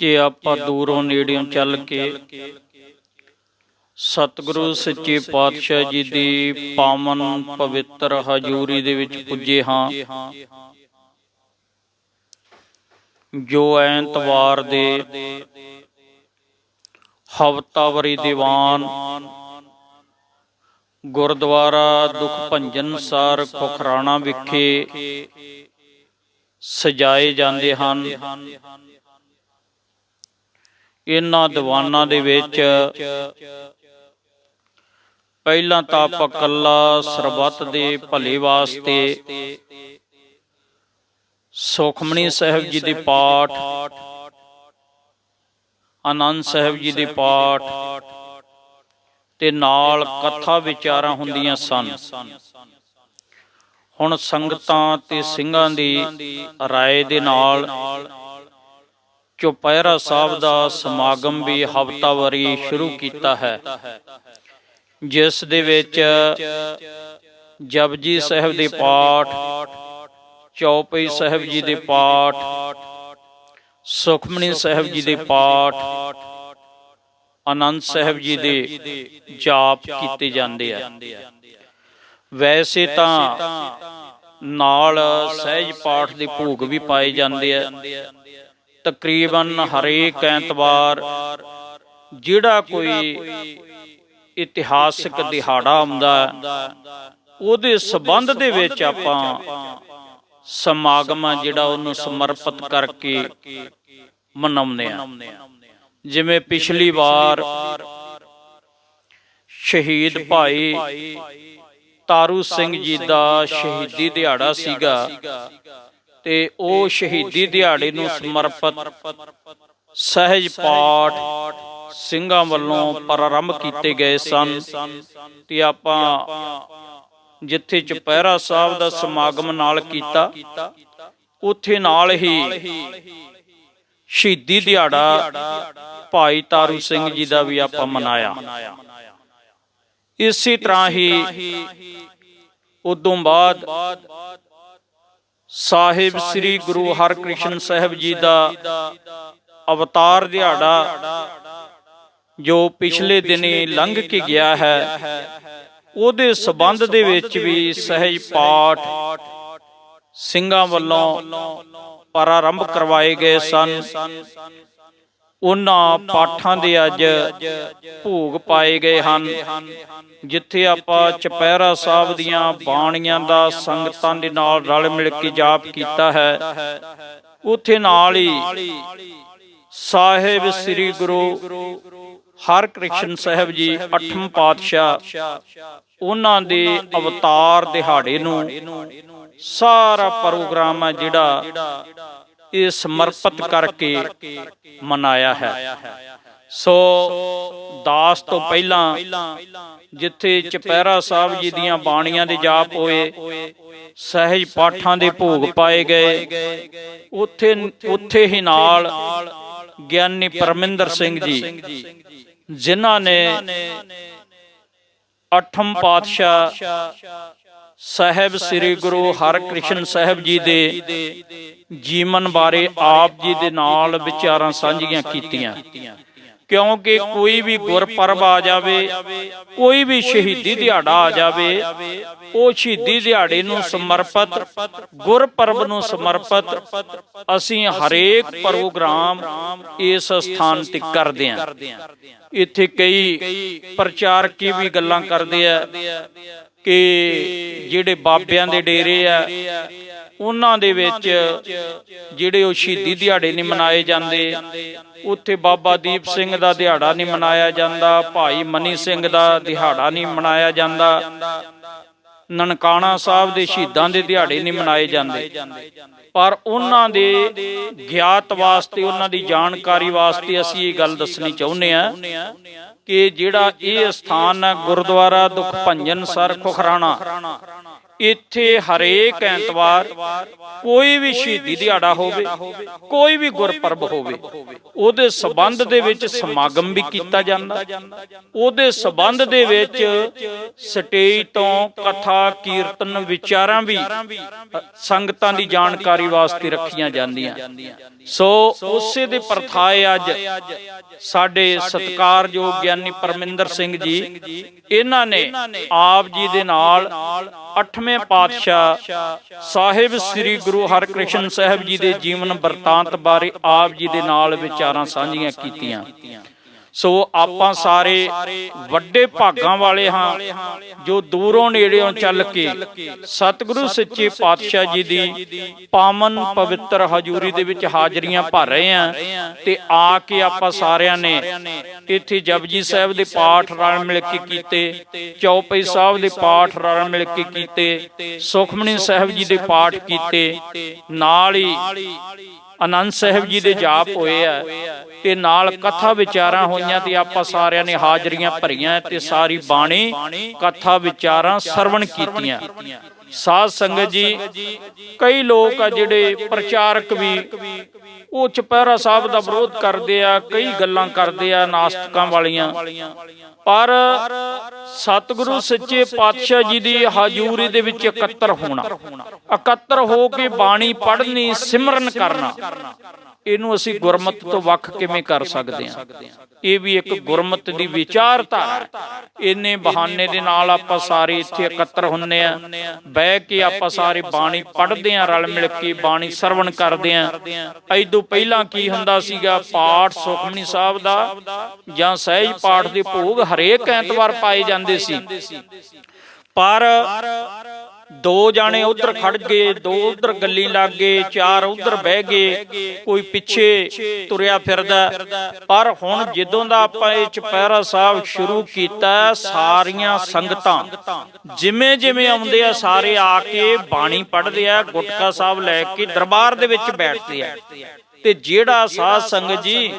ਕਿ ਆਪਾਂ ਦੂਰੋਂ ਨੇੜਿਓਂ ਚੱਲ ਕੇ ਸਤਿਗੁਰੂ ਸੱਚੇ ਪਾਤਸ਼ਾਹ ਜੀ ਦੀ ਪਾਵਨ ਪਵਿੱਤਰ ਹਜ਼ੂਰੀ ਦੇ ਵਿੱਚ ਪੁੱਜੇ ਹਾਂ। ਜੋ ਐਤਵਾਰ ਦੇ ਹਫਤਾਵਰੀ ਦੀਵਾਨ ਗੁਰਦੁਆਰਾ ਦੁਖ ਭੰਜਨ ਸਾਰ ਖੁਖਰਾਣਾ ਵਿਖੇ ਸਜਾਏ ਜਾਂਦੇ ਹਨ। ਇਹਨਾਂ ਦੀਵਾਨਾਂ ਦੇ ਵਿੱਚ ਪਹਿਲਾਂ ਤਾਂ ਆਪਾਂ ਕੱਲਾ ਸਰਬੱਤ ਦੇ ਭਲੇ ਵਾਸਤੇ ਸੁਖਮਣੀ ਸਾਹਿਬ ਜੀ ਦੇ ਪਾਠ ਆਨੰਦ ਸਾਹਿਬ ਜੀ ਦੇ ਪਾਠ ਤੇ ਨਾਲ ਕਥਾ ਵਿਚਾਰਾਂ ਹੁੰਦੀਆਂ ਸਨ। ਹੁਣ ਸੰਗਤਾਂ ਤੇ ਸਿੰਘਾਂ ਦੀ ਰਾਏ ਦੇ ਨਾਲ ਚੁਪਹਿਰਾ ਸਾਹਿਬ ਦਾ ਸਮਾਗਮ ਵੀ ਹਫਤਾਵਾਰੀ ਸ਼ੁਰੂ ਕੀਤਾ ਹੈ, ਜਿਸ ਦੇ ਵਿੱਚ ਜਪਜੀ ਸਾਹਿਬ ਦੇ ਪਾਠ, ਚੌਪਈ ਸਾਹਿਬ ਜੀ ਦੇ ਪਾਠ, ਸੁਖਮਨੀ ਸਾਹਿਬ ਜੀ ਦੇ ਪਾਠ ਆਨੰਦ ਸਾਹਿਬ ਜੀ ਦੇ ਜਾਪ ਕੀਤੇ ਜਾਂਦੇ ਆ। ਵੈਸੇ ਤਾਂ ਨਾਲ ਸਹਿਜ ਪਾਠ ਦੇ ਭੋਗ ਵੀ ਪਾਏ ਜਾਂਦੇ ਆ। ਤਕਰੀਬਨ ਹਰੇਕ ਐਤਵਾਰ ਜਿਹੜਾ ਕੋਈ ਇਤਿਹਾਸਿਕ ਦਿਹਾੜਾ ਆਉਂਦਾ ਉਹਦੇ ਸਬੰਧ ਦੇ ਵਿੱਚ ਆਪਾਂ ਸਮਾਗਮ ਜਿਹੜਾ ਉਹਨੂੰ ਸਮਰਪਿਤ ਕਰਕੇ ਮਨਾਉਂਦੇ ਆ ਜਿਵੇਂ ਪਿਛਲੀ ਵਾਰ ਸ਼ਹੀਦ ਭਾਈ ਤਾਰੂ ਸਿੰਘ ਜੀ ਦਾ ਸ਼ਹੀਦੀ ਦਿਹਾੜਾ ਸੀਗਾ। ਤੇ ਉਹ ਸ਼ਹੀਦੀ ਦਿਹਾੜੇ ਨੂੰ ਸਮਰਪਿਤ ਸਹਿਜ ਪਾਠ ਸਿੰਘਾਂ ਵੱਲੋਂ ਪ੍ਰਾਰੰਭ ਕੀਤੇ ਗਏ ਸਨ। ਤੇ ਆਪਾਂ ਜਿੱਥੇ ਚੁਪਹਿਰਾ ਸਾਹਿਬ ਦਾ ਸਮਾਗਮ ਨਾਲ ਕੀਤਾ ਉੱਥੇ ਨਾਲ ਹੀ ਸ਼ਹੀਦੀ ਦਿਹਾੜਾ ਭਾਈ ਤਾਰੂ ਸਿੰਘ ਜੀ ਦਾ ਵੀ ਆਪਾਂ ਮਨਾਇਆ। ਇਸੇ ਤਰ੍ਹਾਂ ਹੀ ਉਦੋਂ ਬਾਅਦ ਸਾਹਿਬ ਸ੍ਰੀ ਗੁਰੂ ਹਰਕ੍ਰਿਸ਼ਨ ਸਾਹਿਬ ਜੀ ਦਾ ਅਵਤਾਰ ਦਿਹਾੜਾ ਜੋ ਪਿਛਲੇ ਦਿਨੀ ਲੰਘ ਕੇ ਗਿਆ ਹੈ ਉਹਦੇ ਸਬੰਧ ਦੇ ਵਿੱਚ ਵੀ ਸਹਿਜ ਪਾਠ ਸਿੰਘਾਂ ਵੱਲੋਂ ਪ੍ਰਾਰੰਭ ਕਰਵਾਏ ਗਏ ਸਨ। ਉਹਨਾਂ ਪਾਠਾਂ ਦੇ ਅੱਜ ਭੋਗ ਪਾਏ ਗਏ ਹਨ। ਜਿੱਥੇ ਆਪਾਂ ਚਪਹਿਰਾ ਸਾਹਿਬ ਦੀਆਂ ਬਾਣੀਆਂ ਦਾ ਸੰਗਤਾਂ ਦੇ ਨਾਲ ਰਲ ਮਿਲ ਕੇ ਜਾਪ ਕੀਤਾ ਹੈ। ਉੱਥੇ ਨਾਲ ਹੀ ਸਾਹਿਬ ਸ੍ਰੀ ਗੁਰੂ ਹਰਕ੍ਰਿਸ਼ਨ ਸਾਹਿਬ ਜੀ ਅਠਮ ਪਾਤਸ਼ਾਹ ਉਹਨਾਂ ਦੇ ਅਵਤਾਰ ਦਿਹਾੜੇ ਨੂੰ ਸਾਰਾ ਪ੍ਰੋਗਰਾਮ ਹੈ ਜਿਹੜਾ ਇਹ ਸਮਰਪਿਤ ਕਰਕੇ ਮਨਾਇਆ ਹੈ। ਸੋ ਦਾਸ ਤੋਂ ਪਹਿਲਾਂ ਜਿੱਥੇ ਚਪਹਿਰਾ ਸਾਹਿਬ ਜੀ ਦੀਆਂ ਬਾਣੀਆਂ ਦੇ ਜਾਪ ਹੋਏ ਸਹਿਜ ਪਾਠਾਂ ਦੇ ਭੋਗ ਪਾਏ ਗਏ। ਉੱਥੇ ਉੱਥੇ ਹੀ ਨਾਲ ਗਿਆਨੀ ਪਰਮਿੰਦਰ ਸਿੰਘ ਜੀ ਜਿਨ੍ਹਾਂ ਨੇ ਅਠਮ ਪਾਤਸ਼ਾਹ ਸਾਹਿਬ ਸ੍ਰੀ ਗੁਰੂ ਹਰਕ੍ਰਿਸ਼ਨ ਸਾਹਿਬ ਜੀ ਦੇ ਜੀਵਨ ਬਾਰੇ ਆਪ ਜੀ ਦੇ ਨਾਲ ਵਿਚਾਰਾਂ ਸਾਂਝੀਆਂ ਕੀਤੀਆਂ। ਕਿਉਂਕਿ ਕੋਈ ਵੀ ਗੁਰਪਰਬ ਆ ਜਾਵੇ ਕੋਈ ਵੀ ਸ਼ਹੀਦੀ ਦਿਹਾੜਾ ਆ ਜਾਵੇ ਉਹ ਸ਼ਹੀਦੀ ਦਿਹਾੜੇ ਨੂੰ ਸਮਰਪਿਤ ਗੁਰਪਰਬ ਨੂੰ ਸਮਰਪਿਤ ਅਸੀਂ ਹਰੇਕ ਪ੍ਰੋਗਰਾਮ ਇਸ ਸਥਾਨ ਤੇ ਕਰਦੇ ਹਾਂ। ਇੱਥੇ ਕਈ ਪ੍ਰਚਾਰਕੀ ਵੀ ਗੱਲਾਂ ਕਰਦੇ ਆ। ਕਿ ਜਿਹੜੇ ਬਾਬਿਆਂ ਦੇ ਡੇਰੇ ਆ ਉਹਨਾਂ ਦੇ ਵਿੱਚ ਜਿਹੜੇ ਉਹ ਸ਼ਹੀਦੀ ਦਿਹਾੜੇ ਨਹੀਂ ਮਨਾਏ ਜਾਂਦੇ ਉੱਥੇ ਬਾਬਾ ਦੀਪ ਸਿੰਘ ਦਾ ਦਿਹਾੜਾ ਨਹੀਂ ਮਨਾਇਆ ਜਾਂਦਾ ਭਾਈ ਮਨੀ ਸਿੰਘ ਦਾ ਦਿਹਾੜਾ ਨਹੀਂ ਮਨਾਇਆ ਜਾਂਦਾ। ਨਨਕਾਣਾ ਸਾਹਿਬ ਦੇ ਸ਼ਹੀਦਾਂ ਦੇ ਦਿਹਾੜੇ ਨਹੀਂ ਮਨਾਏ ਜਾਂਦੇ। ਪਰ ਉਹਨਾਂ ਦੇ ਗਿਆਤ ਵਾਸਤੇ, ਉਹਨਾਂ ਦੀ ਜਾਣਕਾਰੀ ਵਾਸਤੇ ਅਸੀਂ ਇਹ ਗੱਲ ਦੱਸਣੀ ਚਾਹੁੰਦੇ ਆ ਕਿ ਜਿਹੜਾ ਇਹ ਸਥਾਨ ਹੈ ਗੁਰਦੁਆਰਾ ਦੁਖ ਭੰਜਨ ਸਰ ਖੁਖਰਾਣਾ। ਇੱਥੇ ਹਰੇਕ ਐਤਵਾਰ ਕੋਈ ਵੀ ਸ਼ਹੀਦੀ ਦਿਹਾੜਾ ਹੋਵੇ, ਕੋਈ ਵੀ ਗੁਰਪਰਬ ਹੋਵੇ, ਉਹਦੇ ਸਬੰਧ ਦੇ ਵਿੱਚ ਸਮਾਗਮ ਵੀ ਕੀਤਾ ਜਾਂਦਾ। ਉਹਦੇ ਸਬੰਧ ਦੇ ਵਿੱਚ ਸਟੇਜ ਤੋਂ ਕਥਾ, ਕੀਰਤਨ, ਵਿਚਾਰਾਂ ਵੀ ਸੰਗਤਾਂ ਦੀ ਜਾਣਕਾਰੀ ਵਾਸਤੇ ਰੱਖੀਆਂ ਜਾਂਦੀਆਂ। ਸੋ ਉਸੇ ਦੇ ਪ੍ਰਥਾਏ ਅੱਜ ਸਾਡੇ ਸਤਿਕਾਰਯੋਗ ਗਿਆਨੀ ਪਰਮਿੰਦਰ ਸਿੰਘ ਜੀ, ਇਹਨਾਂ ਨੇ ਆਪ ਜੀ ਦੇ ਨਾਲ ਅੱਠਵੇਂ ਪਾਤਸ਼ਾਹ ਸਾਹਿਬ ਸ੍ਰੀ ਗੁਰੂ ਹਰਕ੍ਰਿਸ਼ਨ ਸਾਹਿਬ ਜੀ ਦੇ ਜੀਵਨ ਵਰਤਾਂਤ ਬਾਰੇ ਆਪ ਜੀ ਦੇ ਨਾਲ ਵਿਚਾਰਾਂ ਸਾਂਝੀਆਂ ਕੀਤੀਆਂ। ਸੋ ਆਪਾਂ ਸਾਰੇ ਵੱਡੇ ਭਾਗਾਂ ਵਾਲੇ ਹਾਂ, ਜੋ ਦੂਰੋਂ ਨੇੜਿਓਂ ਚੱਲ ਕੇ ਸਤਿਗੁਰੂ ਸੱਚੇ ਪਾਤਸ਼ਾਹ ਜੀ ਦੀ ਪਾਵਨ ਪਵਿੱਤਰ ਹਜ਼ੂਰੀ ਦੇ ਵਿੱਚ ਹਾਜ਼ਰੀਆਂ ਭਰ ਰਹੇ ਹਾਂ ਤੇ ਆ ਕੇ ਆਪਾਂ ਸਾਰਿਆਂ ਨੇ ਇੱਥੇ ਜਪਜੀ ਸਾਹਿਬ ਦੇ ਪਾਠ ਰਲ ਮਿਲ ਕੇ ਕੀਤੇ, ਚੌਪਈ ਸਾਹਿਬ ਦੇ ਪਾਠ ਰਲ ਮਿਲ ਕੇ ਕੀਤੇ, ਸੁਖਮਨੀ ਸਾਹਿਬ ਜੀ ਦੇ ਪਾਠ ਕੀਤੇ, ਨਾਲ ਹੀ ਆਨੰਦ ਸਾਹਿਬ ਜੀ ਦੇ ਜਾਪ ਹੋਏ ਆ ਤੇ ਨਾਲ ਕਥਾ ਵਿਚਾਰਾਂ ਹੋਈਆਂ ਤੇ ਆਪਾਂ ਸਾਰਿਆਂ ਨੇ ਹਾਜ਼ਰੀਆਂ ਭਰੀਆਂ ਤੇ ਸਾਰੀ ਬਾਣੀ ਕਥਾ ਵਿਚਾਰਾਂ ਸਰਵਣ ਕੀਤੀਆਂ। ਸਾਧ ਸੰਗਤ ਜੀ, ਕਈ ਲੋਕ ਆ ਜਿਹੜੇ ਪ੍ਰਚਾਰਕ ਵੀ, ਉਹ ਚਪਹਿਰਾ ਸਾਹਿਬ ਦਾ ਵਿਰੋਧ ਕਰਦੇ ਆ, ਕਈ ਗੱਲਾਂ ਕਰਦੇ ਆ ਨਾਸਤਕਾਂ ਵਾਲੀਆਂ। ਪਰ ਸਤਿਗੁਰੂ ਸੱਚੇ ਪਾਤਸ਼ਾਹ ਜੀ ਦੀ ਹਾਜ਼ੂਰੀ ਦੇ ਵਿੱਚ ਇਕੱਤਰ ਹੋਣਾ, ਇਕੱਤਰ ਹੋ ਕੇ ਬਾਣੀ ਪੜ੍ਹਨੀ, ਸਿਮਰਨ ਕਰਨਾ, ਇਹਨੂੰ ਅਸੀਂ ਗੁਰਮਤ ਤੋਂ ਵੱਖ ਕਿਵੇਂ ਕਰ ਸਕਦੇ ਹਾਂ? ਇਹ ਵੀ ਇੱਕ ਗੁਰਮਤ ਦੀ ਵਿਚਾਰਧਾਰਾ ਇਹਨੇ ਬਹਾਨੇ ਦੇ ਨਾਲ ਆਪਾਂ ਸਾਰੇ ਇੱਥੇ ਇਕੱਤਰ ਹੁੰਨੇ ਆ ਬਹਿ ਕੇ ਆਪਾਂ ਸਾਰੇ ਬਾਣੀ ਪੜ੍ਹਦੇ ਆ ਰਲ ਮਿਲ ਕੇ ਬਾਣੀ ਸਰਵਣ ਕਰਦੇ ਆ ਐਦੋਂ ਪਹਿਲਾਂ ਕੀ ਹੁੰਦਾ ਸੀਗਾ ਪਾਠ ਸੁਖਮਨੀ ਸਾਹਿਬ ਦਾ ਜਾਂ ਸਹਿਜ ਪਾਠ ਦੇ ਭੋਗ ਹਰੇਕ ਐਤਵਾਰ ਪਾਏ ਜਾਂਦੇ ਸੀ। ਪਰ ਦੋ ਜਾਣੇ ਉਧਰ ਖੜ ਗਏ, ਦੋ ਉਧਰ ਗੱਲੀ ਲੱਗ ਗਏ, ਚਾਰ ਉਧਰ ਬਹਿ ਗਏ, ਕੋਈ ਪਿੱਛੇ ਤੁਰਿਆ ਫਿਰਦਾ। ਪਰ ਹੁਣ ਜਦੋਂ ਦਾ ਆਪਾਂ ਇਹ ਚਪਹਿਰਾ ਸਾਹਿਬ ਸ਼ੁਰੂ ਕੀਤਾ, ਸਾਰੀਆਂ ਸੰਗਤਾਂ ਜਿਵੇਂ ਜਿਵੇਂ ਆਉਂਦੇ ਆ, ਸਾਰੇ ਆ ਕੇ ਬਾਣੀ ਪੜ੍ਹਦੇ ਆ, ਗੁਟਕਾ ਸਾਹਿਬ ਲੈ ਕੇ ਦਰਬਾਰ ਦੇ ਵਿੱਚ ਬੈਠਦੇ ਆ। ਤੇ ਜਿਹੜਾ ਸਾਧ ਸੰਗਤ ਜੀ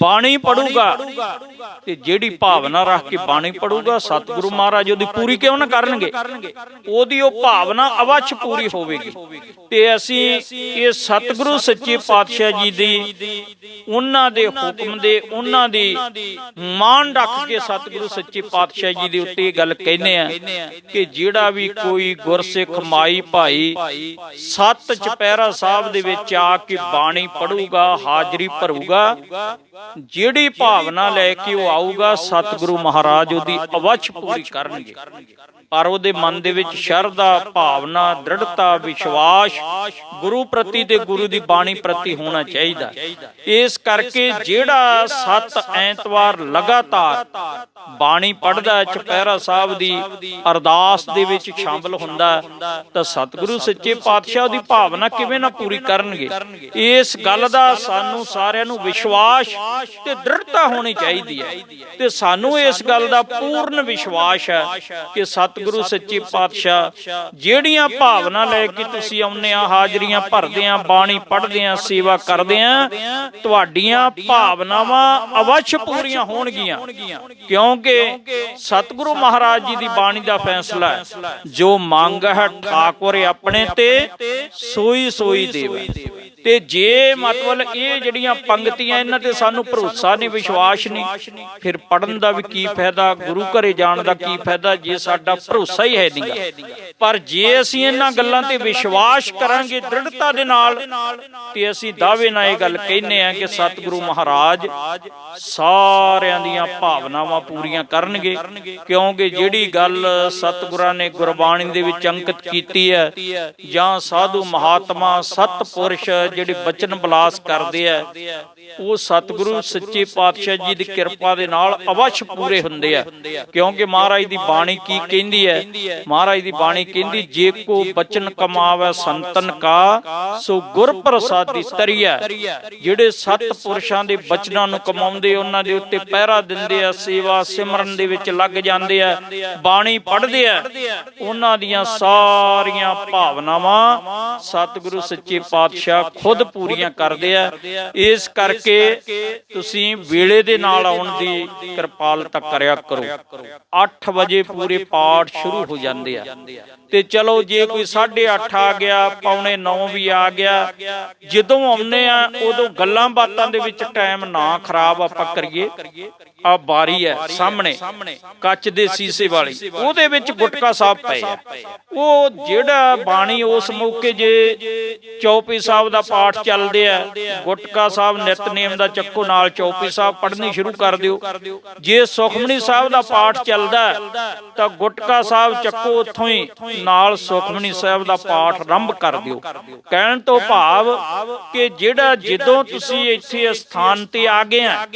ਬਾਣੀ ਪੜੂਗਾ ਤੇ ਜਿਹੜੀ ਭਾਵਨਾ ਰੱਖ ਕੇ ਬਾਣੀ ਪੜੂਗਾ, ਸਤਿਗੁਰੂ ਮਹਾਰਾਜ ਉਹਦੀ ਪੂਰੀ ਕਿਉਂ ਨਾ ਕਰਨਗੇ? ਉਹਦੀ ਉਹ ਭਾਵਨਾ ਅਵਸ਼ ਪੂਰੀ ਹੋਵੇਗੀ। ਤੇ ਅਸੀਂ ਇਹ ਸਤਿਗੁਰੂ ਸੱਚੇ ਪਾਤਸ਼ਾਹ ਜੀ ਦੀ, ਉਹਨਾਂ ਦੇ ਹੁਕਮ ਦੇ, ਉਹਨਾਂ ਦੀ ਮਾਣ ਰੱਖ ਕੇ ਸਤਿਗੁਰੂ ਸੱਚੇ ਪਾਤਸ਼ਾਹ ਜੀ ਦੇ ਉੱਤੇ ਇਹ ਗੱਲ ਕਹਿੰਦੇ ਆ ਕਿ ਜਿਹੜਾ ਵੀ ਕੋਈ ਗੁਰਸਿੱਖ ਮਾਈ ਭਾਈ ਸੱਤ ਚਪਹਿਰਾ ਸਾਹਿਬ ਦੇ ਵਿੱਚ ਆ ਕੇ ਬਾਣੀ ਪੜੂਗਾ, ਹਾਜ਼ਰੀ ਭਰੂਗਾ, ਜਿਹੜੀ ਭਾਵਨਾ ਲੈ ਕੇ ਉਹ ਆਊਗਾ, ਸਤਿਗੁਰੂ ਮਹਾਰਾਜ ਉਹਦੀ ਅਵੱਛ ਪੂਰੀ ਕਰਨਗੇ। ਪਰ ਉਹਦੇ ਮਨ ਦੇ ਵਿੱਚ ਸ਼ਰਧਾ, ਭਾਵਨਾ, ਦ੍ਰਿੜਤਾ, ਵਿਸ਼ਵਾਸ, ਗੁਰੂ ਪ੍ਰਤੀ ਤੇ ਗੁਰੂ ਦੀ ਬਾਣੀ ਪ੍ਰਤੀ ਹੋਣਾ ਚਾਹੀਦਾ। ਇਸ ਕਰਕੇ ਜਿਹੜਾ ਸੱਤ ਐਤਵਾਰ ਲਗਾਤਾਰ ਬਾਣੀ ਪੜਦਾ ਚਪਹਿਰਾ ਸਾਹਿਬ ਦੀ ਅਰਦਾਸ ਦੇ ਵਿੱਚ ਸ਼ਾਮਲ ਹੁੰਦਾ ਤਾਂ ਸਤਿਗੁਰੂ ਸੱਚੇ ਪਾਤਸ਼ਾਹ ਦੀ ਭਾਵਨਾ ਕਿਵੇਂ ਨਾ ਪੂਰੀ ਕਰਨਗੇ। ਇਸ ਗੱਲ ਦਾ ਸਾਨੂੰ ਸਾਰਿਆਂ ਨੂੰ ਵਿਸ਼ਵਾਸ ਤੇ ਦ੍ਰਿੜਤਾ ਹੋਣੀ ਚਾਹੀਦੀ ਹੈ। ਤੇ ਸਾਨੂੰ ਇਸ ਗੱਲ ਦਾ ਪੂਰਨ ਵਿਸ਼ਵਾਸ ਹੈ ਕਿ ਸਤਿਗੁਰੂ ਸੱਚੇ ਪਾਤਸ਼ਾਹ ਜਿਹੜੀਆਂ ਭਾਵਨਾ ਲੈ ਕੇ ਤੁਸੀਂ ਆਉਂਦੇ ਆ ਹਾਜ਼ਰੀਆਂ ਭਰਦੇ ਆ ਬਾਣੀ ਪੜ੍ਹਦੇ ਆ ਸੇਵਾ ਕਰਦੇ ਆ ਤੁਹਾਡੀਆਂ ਭਾਵਨਾਵਾਂ ਅਵੱਛ ਪੂਰੀਆਂ ਹੋਣਗੀਆਂ। ਕਿਉਂਕਿ ਸਤਿਗੁਰੂ ਮਹਾਰਾਜ ਜੀ ਦੀ ਬਾਣੀ ਦਾ ਫੈਸਲਾ ਹੈ। ਜੋ ਮੰਗ ਹੈ ਠਾਕੁਰ ਆਪਣੇ ਤੇ ਸੋਈ ਸੋਈ ਦੇਵੇ। ਤੇ ਜੇ ਮਤਲਬ ਇਹ ਜਿਹੜੀਆਂ ਪੰਕਤੀਆਂ ਇਹਨਾਂ ਤੇ ਸਾਨੂੰ ਭਰੋਸਾ ਨਹੀਂ ਵਿਸ਼ਵਾਸ ਨਹੀਂ ਫਿਰ ਪੜਨ ਦਾ ਵੀ ਕੀ ਫਾਇਦਾ? ਗੁਰੂ ਘਰੇ ਜਾਣ ਦਾ ਕੀ ਫਾਇਦਾ? ਜੇ ਸਾਡਾ ਭਰੋਸਾ ਹੀ ਹੈ ਨਹੀਂਗਾ ਪਰ ਜੇ ਅਸੀਂ ਇਹਨਾਂ ਗੱਲਾਂ ਤੇ ਵਿਸ਼ਵਾਸ ਕਰਾਂਗੇ ਦ੍ਰਿੜਤਾ ਦੇ ਨਾਲ, ਤੇ ਅਸੀਂ ਦਾਅਵੇ ਨਾਲ ਇਹ ਗੱਲ ਕਹਿੰਨੇ ਆ ਕਿ ਸਤਿਗੁਰੂ ਮਹਾਰਾਜ ਸਾਰਿਆਂ ਦੀਆਂ ਭਾਵਨਾਵਾਂ ਪੂਰੀਆਂ ਕਰਨਗੇ, ਕਿਉਂਕਿ ਜਿਹੜੀ ਗੱਲ ਸਤਿਗੁਰਾਂ ਨੇ ਗੁਰਬਾਣੀ ਦੇ ਵਿੱਚ ਅੰਕਿਤ ਕੀਤੀ ਹੈ, ਜਾਂ ਸਾਧੂ ਮਹਾਤਮਾ, ਸਤਪੁਰਸ਼ ਜਿਹੜੇ ਬਚਨ ਬਲਾਸ ਕਰਦੇ ਆ, ਉਹ ਸਤਿਗੁਰੂ ਸੱਚੇ ਪਾਤਸ਼ਾਹ ਜੀ ਦੀ ਕਿਰਪਾ ਦੇ ਨਾਲ ਅਵਸ਼ ਪੂਰੇ ਹੁੰਦੇ ਆ। ਕਿਉਂਕਿ ਮਹਾਰਾਜ ਦੀ ਬਾਣੀ ਕੀ ਕਹਿੰਦੀ ਹੈ? ਮਹਾਰਾਜ ਦੀ ਬਾਣੀ ਕਹਿੰਦੀ, ਜੇ ਕੋ ਬਚਨ ਕਮਾਵੇ ਸੰਤਨ ਕਾ, ਸੋ ਗੁਰ ਪ੍ਰਸਾਦੀ ਤਰੀਆ ਜਿਹੜੇ ਸਤ ਪੁਰਸ਼ਾਂ ਦੇ ਬਚਨਾਂ ਨੂੰ ਕਮਾਉਂਦੇ, ਉਹਨਾਂ ਦੇ ਉੱਤੇ ਪਹਿਰਾ ਦਿੰਦੇ ਆ, ਸੇਵਾ ਸਿਮਰਨ ਦੇ ਵਿੱਚ ਲੱਗ ਜਾਂਦੇ ਆ, ਬਾਣੀ ਪੜ੍ਹਦੇ ਆ। ਉਹਨਾਂ ਦੀਆਂ ਸਾਰੀਆਂ ਭਾਵਨਾਵਾਂ ਸਤਿਗੁਰੂ ਸੱਚੇ ਪਾਤਸ਼ਾਹ ਖੁਦ ਪੂਰੀਆਂ ਕਰਦੇ ਆ। ਇਸ ਕਰਕੇ ਤੁਸੀਂ ਵੇਲੇ ਦੇ ਨਾਲ ਆਉਣ ਦੀ ਕਿਰਪਾਲਤਾ ਕਰਿਆ ਕਰੋ। 8 ਵਜੇ ਪੂਰੇ ਪਾਠ ਸ਼ੁਰੂ ਹੋ ਜਾਂਦੇ ਆ। ਤੇ ਚਲੋ ਜੇ ਕੋਈ 8:30 ਆ ਗਿਆ, ਪੌਣੇ 9 ਵੀ ਆ ਗਿਆ, ਜਦੋਂ ਆਉਨੇ ਆ, ਉਦੋਂ ਗੱਲਾਂ ਬਾਤਾਂ ਦੇ ਵਿੱਚ ਟਾਈਮ ਨਾ ਖਰਾਬ ਆਪਾਂ ਕਰੀਏ। ਆ ਬਾਰੀ ਹੈ ਸਾਹਮਣੇ ਕੱਚ ਦੇ ਸੀਸੇ ਵਾਲੀ। ਉਹਦੇ ਵਿੱਚ ਗੁਟਕਾ ਸਾਹਿਬ ਪਏ ਆ। ਉਹ ਜਿਹੜਾ ਬਾਣੀ ਉਸ ਮੌਕੇ ਜੇ ਚੌਪੀ ਸਾਹਿਬ ਦਾ ਪਾਠ ਚੱਲਦੇ ਆ ਗੁਟਕਾ ਸਾਹਿਬ ਨਿਤਨੇਮ ਦਾ ਚੱਕੋ ਨਾਲ ਚੌਪੀ ਸਾਹਿਬ ਪੜ੍ਹਨੀ ਸ਼ੁਰੂ ਕਰ ਦਿਓ। ਜੇ ਸੁਖਮਨੀ ਸਾਹਿਬ ਦਾ ਪਾਠ ਚੱਲਦਾ ਤਾਂ ਗੁਟਕਾ ਸਾਹਿਬ ਚੱਕੋ ਉੱਥੋਂ ਹੀ ਨਾਲ ਸੁਖਮਨੀ ਸਾਹਿਬ ਦਾ ਪਾਠ ਆਰੰਭ ਕਰ ਦਿਓ। ਕਹਿਣ ਤੋਂ ਭਾਵ ਕਿ ਜਿਹੜਾ ਜਦੋਂ ਤੁਸੀਂ ਇੱਥੇ ਸਥਾਨ ਤੇ ਆ ਗਏ ਆ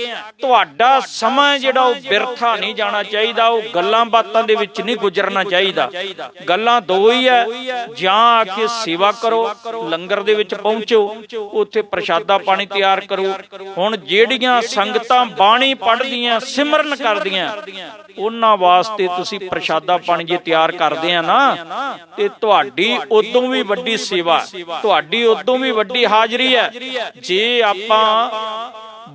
ਤੁਹਾਡਾ ਸਮਾਂ ਜਿਹੜਾ ਉਹ ਬਿਰਥਾ ਨਹੀਂ ਜਾਣਾ ਚਾਹੀਦਾ, ਉਹ ਗੱਲਾਂ ਬਾਤਾਂ ਦੇ ਵਿੱਚ ਨਹੀਂ ਗੁਜ਼ਰਨਾ ਚਾਹੀਦਾ। ਗੱਲਾਂ ਦੋ ਹੀ ਹੈ, ਜਾਂ ਆ ਕੇ ਸੇਵਾ ਕਰੋ, ਲੰਗਰ ਦੇ ਵਿੱਚ ਪਹੁੰਚੋ, ਉੱਥੇ ਪ੍ਰਸ਼ਾਦਾ ਪਾਣੀ ਤਿਆਰ ਕਰੋ। ਹੁਣ ਜਿਹੜੀਆਂ ਸੰਗਤਾਂ ਬਾਣੀ ਪੜ੍ਹਦੀਆਂ, ਸਿਮਰਨ ਕਰਦੀਆਂ, ਉਹਨਾਂ ਵਾਸਤੇ ਤੁਸੀਂ ਪ੍ਰਸ਼ਾਦਾ ਪਾਣੀ ਜੇ ਤਿਆਰ ਕਰਦੇ ਆ ਨਾ, ਤੇ ਤੁਹਾਡੀ ਉਦੋਂ ਵੀ ਵੱਡੀ ਸੇਵਾ, ਤੁਹਾਡੀ ਉਦੋਂ ਵੀ ਵੱਡੀ ਹਾਜ਼ਰੀ ਹੈ। ਜੇ ਆਪਾਂ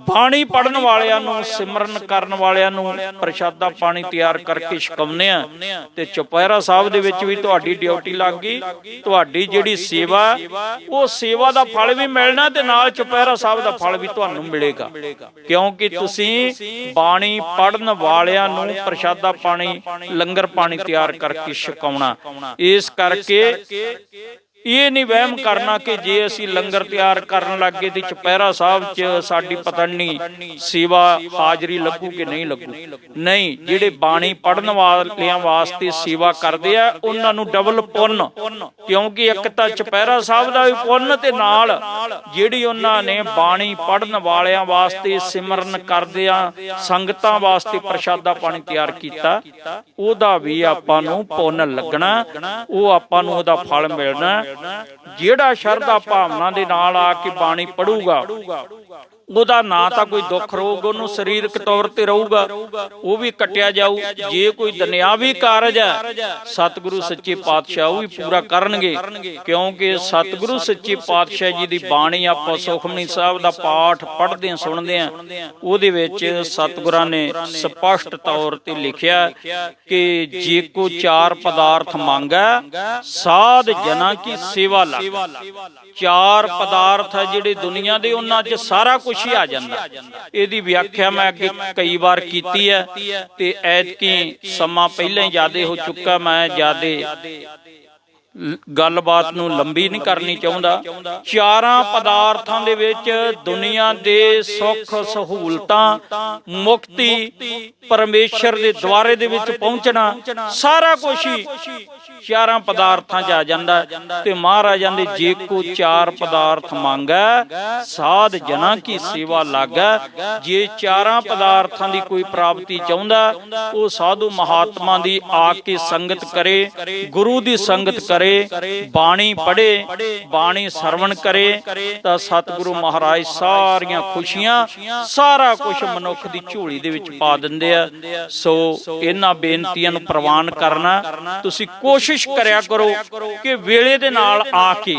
ਬਾਣੀ ਪੜਨ ਵਾਲਿਆਂ ਨੂੰ, ਸਿਮਰਨ ਕਰਨ ਵਾਲਿਆਂ ਨੂੰ ਪ੍ਰਸ਼ਾਦਾ ਪਾਣੀ ਤਿਆਰ ਕਰਕੇ ਛਕਾਉਂਦੇ ਆ ਤੇ ਚੁਪਹਿਰਾ ਸਾਹਿਬ ਦੇ ਵਿੱਚ ਵੀ ਤੁਹਾਡੀ ਡਿਊਟੀ ਲੱਗ ਗਈ। ਤੁਹਾਡੀ ਜਿਹੜੀ ਸੇਵਾ, ਉਹ ਸੇਵਾ ਦਾ ਫਲ ਵੀ ਮਿਲਣਾ ਤੇ ਨਾਲ ਚੁਪਹਿਰਾ ਸਾਹਿਬ ਦਾ ਫਲ ਵੀ ਤੁਹਾਨੂੰ ਮਿਲੇਗਾ। ਕਿਉਂਕਿ ਤੁਸੀਂ ਬਾਣੀ ਪੜਨ ਵਾਲਿਆਂ ਨੂੰ ਪ੍ਰਸ਼ਾਦਾ ਪਾਣੀ, ਲੰਗਰ ਪਾਣੀ ਤਿਆਰ ਕਰਕੇ ਛਕਾਉਣਾ। ਇਸ ਕਰਕੇ ਇਹ ਨਹੀਂ ਵਹਿਮ ਕਰਨਾ ਕਿ ਜੇ ਅਸੀਂ ਲੰਗਰ ਤਿਆਰ ਕਰਨ ਲੱਗੇ ਤੇ ਚੁਪਹਿਰਾ ਸਾਹਿਬ 'ਚ ਸਾਡੀ ਪਤਾ ਨਹੀਂ ਸੇਵਾ ਹਾਜ਼ਰੀ ਲੱਗੂ ਕਿ ਨਹੀਂ ਲੱਗੂ? ਨਹੀਂ, ਜਿਹੜੇ ਬਾਣੀ ਪੜਨ ਵਾਲਿਆਂ ਵਾਸਤੇ ਸੇਵਾ ਕਰਦੇ ਆ, ਉਹਨਾਂ ਨੂੰ ਡਬਲ ਪੁੰਨ। ਕਿਉਂਕਿ ਇੱਕ ਤਾਂ ਚਪਹਿਰਾ ਸਾਹਿਬ ਦਾ ਵੀ ਪੁੰਨ ਤੇ ਨਾਲ ਜਿਹੜੀ ਉਹਨਾਂ ਨੇ ਬਾਣੀ ਪੜਨ ਵਾਲਿਆਂ ਵਾਸਤੇ ਸਿਮਰਨ ਕਰਦੇ ਆ ਸੰਗਤਾਂ ਵਾਸਤੇ ਪ੍ਰਸ਼ਾਦਾ ਪਾਣੀ ਤਿਆਰ ਕੀਤਾ, ਉਹਦਾ ਵੀ ਆਪਾਂ ਨੂੰ ਪੁੰਨ ਲੱਗਣਾ, ਉਹ ਆਪਾਂ ਨੂੰ ਉਹਦਾ ਫਲ ਮਿਲਣਾ। ਜਿਹੜਾ ਸ਼ਰਧਾ ਭਾਵਨਾ ਦੇ ਨਾਲ ਆ ਕੇ ਬਾਣੀ ਪੜੂਗਾ ਉਹਦਾ ਨਾ ਤਾਂ ਕੋਈ ਦੁੱਖ ਰੋਗ ਉਹਨੂੰ ਸਰੀਰਕ ਤੌਰ ਤੇ ਰਹੂਗਾ ਉਹ ਵੀ ਕਟਿਆ ਜਾਊ ਜੇ ਕੋਈ ਦੁਨਿਆਵੀ ਕਾਰਜ ਹੈ ਸਤਿਗੁਰੂ ਸੱਚੇ ਪਾਤਸ਼ਾਹ ਉਹ ਵੀ ਪੂਰਾ ਕਰਨਗੇ ਕਿਉਂਕਿ ਸਤਿਗੁਰੂ ਸੱਚੇ ਪਾਤਸ਼ਾਹ ਜੀ ਦੀ ਬਾਣੀ ਆਪਾਂ ਸੁਖਮਨੀ ਸਾਹਿਬ ਦਾ ਪਾਠ ਪੜ੍ਹਦੇ ਹਾਂ ਸੁਣਦੇ ਹਾਂ। ਉਹਦੇ ਵਿੱਚ ਸਤਿਗੁਰਾਂ ਨੇ ਸਪਸ਼ਟ ਤੌਰ ਤੇ ਲਿਖਿਆ ਕਿ ਜੇ ਕੋ ਚਾਰ ਪਦਾਰਥ ਮੰਗਾ ਸਾਧ ਜਨਾਂ ਕੀ ਸੇਵਾ ਲੱਗ। ਚਾਰ ਪਦਾਰਥ ਹੈ ਜਿਹੜੇ ਦੁਨੀਆ ਦੇ ਉਹਨਾਂ 'ਚ ਸਾਰਾ ਕੁਝ ਹੀ ਆ ਜਾਂਦਾ। ਇਹਦੀ ਵਿਆਖਿਆ ਮੈਂ ਅੱਗੇ ਕਈ ਵਾਰ ਕੀਤੀ ਹੈ ਤੇ ਐਤਕੀ ਸਮਾਂ ਪਹਿਲਾਂ ਹੀ ਜ਼ਿਆਦੇ ਹੋ ਚੁੱਕਾ, ਮੈਂ ਜ਼ਿਆਦੇ ਗੱਲਬਾਤ ਨੂੰ ਲੰਬੀ ਨਹੀਂ ਕਰਨੀ ਚਾਹੁੰਦਾ। ਚਾਰਾਂ ਪਦਾਰਥਾਂ ਦੇ ਵਿੱਚ ਦੁਨੀਆ ਦੇ ਸੁੱਖ ਸਹੂਲਤਾਂ ਮੁਕਤੀ ਪਰਮੇਸ਼ਰ ਦੇ ਦੁਆਰੇ ਦੇ ਵਿੱਚ ਪਹੁੰਚਣਾ ਸਾਰਾ ਕੁਝ ਹੀ ਚਾਰਾਂ ਪਦਾਰਥਾਂ 'ਚ ਆ ਜਾਂਦਾ। ਤੇ ਮਹਾਰਾਜਾਂ ਦੇ ਜੇ ਕੋ ਚਾਰ ਪਦਾਰਥ ਮੰਗੈ ਸਾਧ ਜਨਾਂ ਕੀ ਸੇਵਾ ਲਾਗੈ। ਜੇ ਚਾਰਾਂ ਪਦਾਰਥਾਂ ਦੀ ਕੋਈ ਪ੍ਰਾਪਤੀ ਚਾਹੁੰਦਾ ਉਹ ਸਾਧੂ ਮਹਾਤਮਾ ਦੀ ਆ ਕੇ ਸੰਗਤ ਕਰੇ ਗੁਰੂ ਦੀ ਸੰਗਤ ਕਰੇ ਬਾਣੀ ਪੜ੍ਹੇ, ਬਾਣੀ ਸਰਵਣ ਕਰੇ, ਤਾਂ ਸਤਿਗੁਰੂ ਮਹਾਰਾਜ ਸਾਰੀਆਂ ਖੁਸ਼ੀਆਂ, ਸਾਰਾ ਕੁਝ ਮਨੁੱਖ ਦੀ ਝੋਲੀ ਦੇ ਵਿੱਚ ਪਾ ਦਿੰਦੇ ਆ। ਸੋ ਇਹਨਾਂ ਬੇਨਤੀਆਂ ਨੂੰ ਪ੍ਰਵਾਨ ਕਰਨਾ, ਤੁਸੀਂ ਕੋਸ਼ਿਸ਼ ਕਰਿਆ ਕਰੋ ਕਿ ਵੇਲੇ ਦੇ ਨਾਲ ਆ ਕੇ,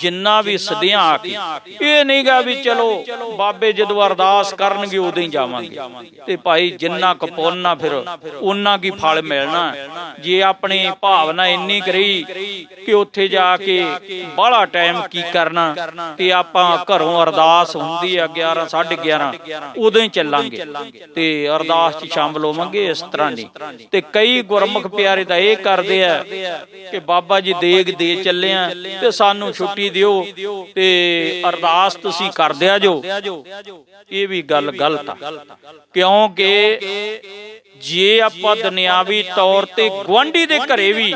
ਜਿੰਨਾ ਵੀ ਸਦਿਆਂ ਆ ਕੇ, ਇਹ ਨਹੀਂਗਾ ਵੀ ਚਲੋ ਬਾਬੇ ਜਦੋਂ ਅਰਦਾਸ ਕਰਨਗੇ ਉਦੋਂ ਹੀ ਜਾਵਾਂਗੇ। ਤੇ ਭਾਈ ਜਿੰਨਾ ਕੁ ਫਿਰ, ਉਹਨਾਂ ਕੀ ਫਲ ਮਿਲਣਾ। ਜੇ ਆਪਣੀ ਭਾਵਨਾ ਇੰਨੀ ਕਰੀ ਕਿ ਉੱਥੇ ਜਾ ਕੇ ਬਾਹਲਾ ਟਾਈਮ ਕੀ ਕਰਨਾ ਤੇ ਆਪਾਂ ਘਰੋਂ ਅਰਦਾਸ ਹੁੰਦੀ ਆ 11 11:30 ਉਦੋਂ ਹੀ ਚੱਲਾਂਗੇ। ਤੇ ਅਰਦਾਸ 'ਚ ਸ਼ਾਮਲ ਹੋਵਾਂਗੇ ਇਸ ਤਰ੍ਹਾਂ ਨਹੀਂ ਤੇ ਕਈ ਗੁਰਮੁਖ ਪਿਆਰੇ ਤਾਂ ਇਹ ਕਰਦੇ ਆ ਕਿ ਬਾਬਾ ਜੀ ਦੇਗ ਦੇ ਚੱਲੇ ਆ ਤੇ ਸਾਨੂੰ ਛੁੱਟੀ ਦਿਓ ਤੇ ਅਰਦਾਸ ਤੁਸੀਂ ਕਰ ਦਿਆ ਜੋ। ਇਹ ਵੀ ਗੱਲ ਗਲਤ ਆ। ਕਿਉਂਕਿ ਜੇ ਆਪਾਂ ਦੁਨਿਆਵੀ ਤੌਰ ਤੇ ਗਵਾਂਢੀ ਦੇ ਘਰੇ ਵੀ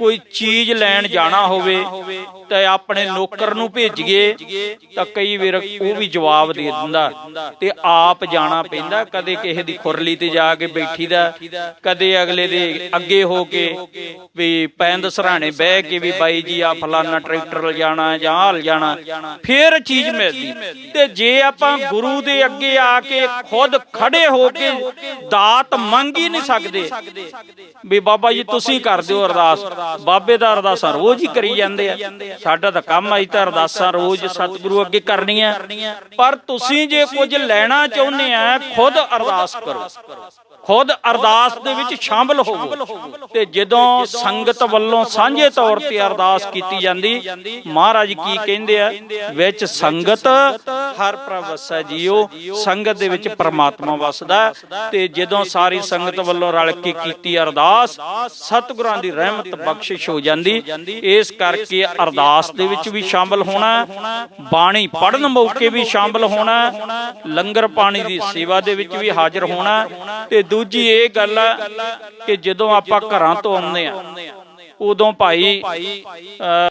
ਕੋਈ ਚੀਜ਼ ਲੈਣ ਜਾਣਾ ਹੋਵੇ ਤਾਂ ਆਪਣੇ ਨੌਕਰ ਨੂੰ ਭੇਜੀਏ ਤਾਂ ਕਈ ਵਾਰ ਉਹ ਵੀ ਜਵਾਬ ਦੇ ਦਿੰਦਾ ਤੇ ਆਪ ਜਾਣਾ ਪੈਂਦਾ ਕਦੇ ਕਿਸੇ ਦੀ ਖੁਰਲੀ ਤੇ ਜਾ ਕੇ ਬੈਠੀਦਾ ਕਦੇ ਅਗਲੇ ਦੇ ਅੱਗੇ ਹੋ ਕੇ ਵੀ ਪੈਂਦ ਸਰਾਣੇ ਬਹਿ ਕੇ ਵੀ ਬਾਈ ਜੀ ਆ ਫਲਾਨਾ ਟਰੈਕਟਰ ਲਿਜਾਣਾ ਜਾਂ ਆ ਲਿਜਾਣਾ ਫੇਰ ਚੀਜ਼ ਮਿਲਦੀ। ਤੇ ਜੇ ਆਪਾਂ ਗੁਰੂ ਦੇ ਅੱਗੇ ਆ ਕੇ ਖੁਦ ਖੜੇ ਹੋ ਕੇ ਦਾਤ ਮੰਗ ਹੀ ਨਹੀਂ ਸਕਦੇ ਵੀ ਬਾਬਾ ਜੀ ਤੁਸੀਂ ਕਰ ਦਿਓ ਅਰਦਾਸ ਬਾਬੇ ਦਾ ਅਰਦਾਸਾਂ ਰੋਜ਼ ਹੀ ਕਰੀ ਜਾਂਦੇ ਆ। ਸਾਡਾ ਤਾਂ ਕੰਮ ਆਈ ਤਾਂ ਅਰਦਾਸਾਂ ਰੋਜ਼ ਸਤਿਗੁਰੂ ਅੱਗੇ ਕਰਨੀਆਂ। ਪਰ ਤੁਸੀਂ ਜੇ ਕੁਝ ਲੈਣਾ ਚਾਹੁੰਦੇ ਆ ਖੁਦ ਅਰਦਾਸ ਕਰੋ। ਖੁਦ ਅਰਦਾਸ ਦੇ ਵਿੱਚ ਸ਼ਾਮਲ ਹੋਵੋ। ਤੇ ਜਦੋਂ ਸੰਗਤ ਵੱਲੋਂ ਸਾਂਝੇ ਤੌਰ ਤੇ ਅਰਦਾਸ ਕੀਤੀ ਜਾਂਦੀ, ਮਹਾਰਾਜ ਕੀ ਕਹਿੰਦੇ ਆ? ਵਿੱਚ ਸੰਗਤ, ਹਰ ਪ੍ਰਭ ਜੀਓ, ਸੰਗਤ ਦੇ ਵਿੱਚ ਪ੍ਰਮਾਤਮਾ ਵਸਦਾ ਤੇ ਜਦੋਂ ਸਾਰੀ ਸੰਗਤ ਵੱਲੋਂ ਰਲ ਕੇ ਕੀਤੀ ਅਰਦਾਸ, ਸਤਿਗੁਰਾਂ ਦੀ ਰਹਿਮਤ ਬਖਸ਼ਿਸ਼ ਹੋ ਜਾਂਦੀ। ਇਸ ਕਰਕੇ ਅਰਦਾਸ ਦੇ ਵਿੱਚ ਵੀ ਸ਼ਾਮਲ ਹੋਣਾ ਬਾਣੀ ਪੜਨ ਮੌਕੇ ਵੀ ਸ਼ਾਮਲ ਹੋਣਾ ਲੰਗਰ ਪਾਣੀ ਦੀ ਸੇਵਾ ਦੇ ਵਿੱਚ ਵੀ ਹਾਜ਼ਰ ਹੋਣਾ ਤੇ ਦੂਜੀ ਇਹ ਗੱਲ ਹੈ ਕਿ ਜਦੋਂ ਆਪਾਂ ਘਰਾਂ ਤੋਂ ਆਉਂਦੇ ਆ ਉਦੋਂ ਭਾਈ ਅ,